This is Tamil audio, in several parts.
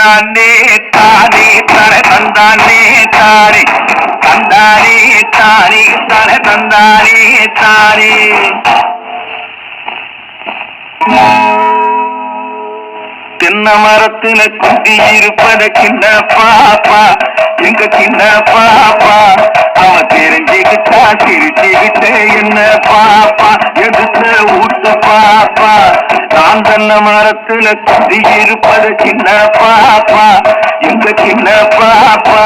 தந்தானே தானே தன தந்தானே தானே. தந்தானே தானே தன தந்தானே தானே. தென்ன மரத்துல குட்டி இருப்பத கிண்ண பாப்பா. எங்க கிண்ண பாப்பா? அவ தெரிஞ்சுக்கிட்டா சிரிச்சுக்கிட்டே என்ன பாப்பா? எதுக்கு ஊட்ட பாப்பா? நான் தன்ன மரத்துல குந்தி இருப்பது சின்ன பாப்பா. எங்க சின்ன பாப்பா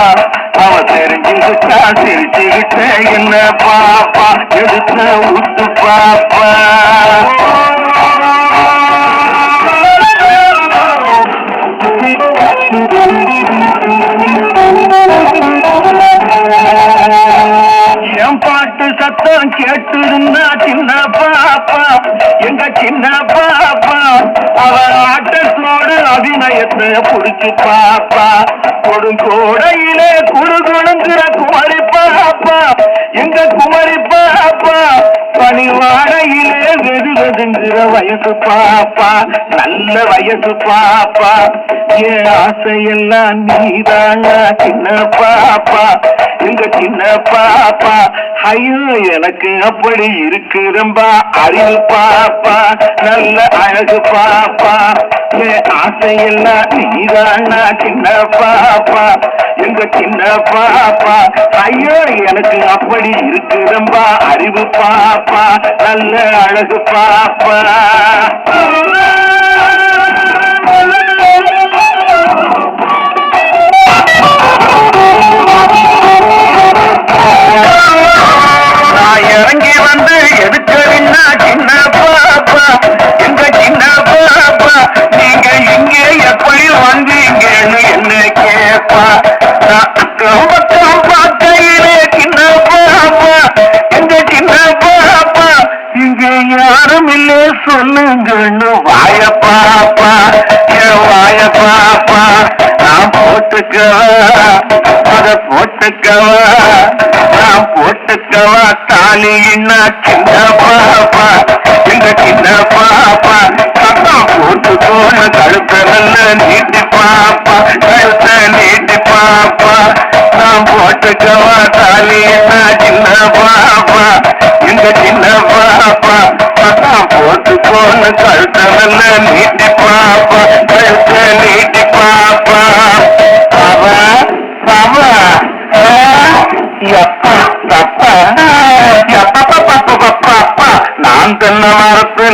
அவ தெரிஞ்சுக்கிட்டா சிரிச்சுக்கிட்டே என்ன பாப்பா? எடுத்த உத்து பாப்பா. பாட்டு சத்தம் கேட்டுருந்தா சின்ன பாப்பா எங்க சின்ன பாப்பா அவ ஆட்டத்தோடு அபிநயத்தை புடிச்சு பாப்பா. கொடுங்கோடையிலே குழுகுழுங்கிற குமரி பாப்பா எங்க குமரி பாப்பா. பனிவாடையிலே வெது வெதுங்கிற வயசு பாப்பா நல்ல வயசு பாப்பா. ஏ ஆசையெல்லாம் நீதானா சின்ன பாப்பா? எங்க சின்ன பாப்பா. ஐயோ எனக்கு அப்படி இருக்குதும்பா. அறிவு பாப்பா நல்ல அழகு பாப்பா. என் ஆசையெல்லாம் நீதானா சின்ன பாப்பா? எங்க சின்ன பாப்பா? ஐயோ எனக்கு அப்படி இருக்குதும்பா. அறிவு பாப்பா நல்ல அழகு பாப்பா. பார்க்கையிலே சின்ன பாப்பா எங்க சின்ன பாப்பா இங்க யாரும் இல்லை சொல்லுங்கன்னு வாய பாப்பா வாய பாப்பா நான் போட்டுக்கவா அத போட்டுக்கவா நான் போட்டுக்கவா தாலின்னா சின்ன பாப்பா எங்க சின்ன பாப்பா போட்டுக்கோன கழுத்த நல்ல நீட்டி பாப்பா தாலின்னா சின்ன பாப்பா இந்த சின்ன பாப்பா சத்தம் போட்டு போன நல்ல நீட்டி பாப்பா கழுத்த நீட்டி பாப்பா அவ அவ எப்பா தப்பா. எப்பா நான் தென்ன மரத்து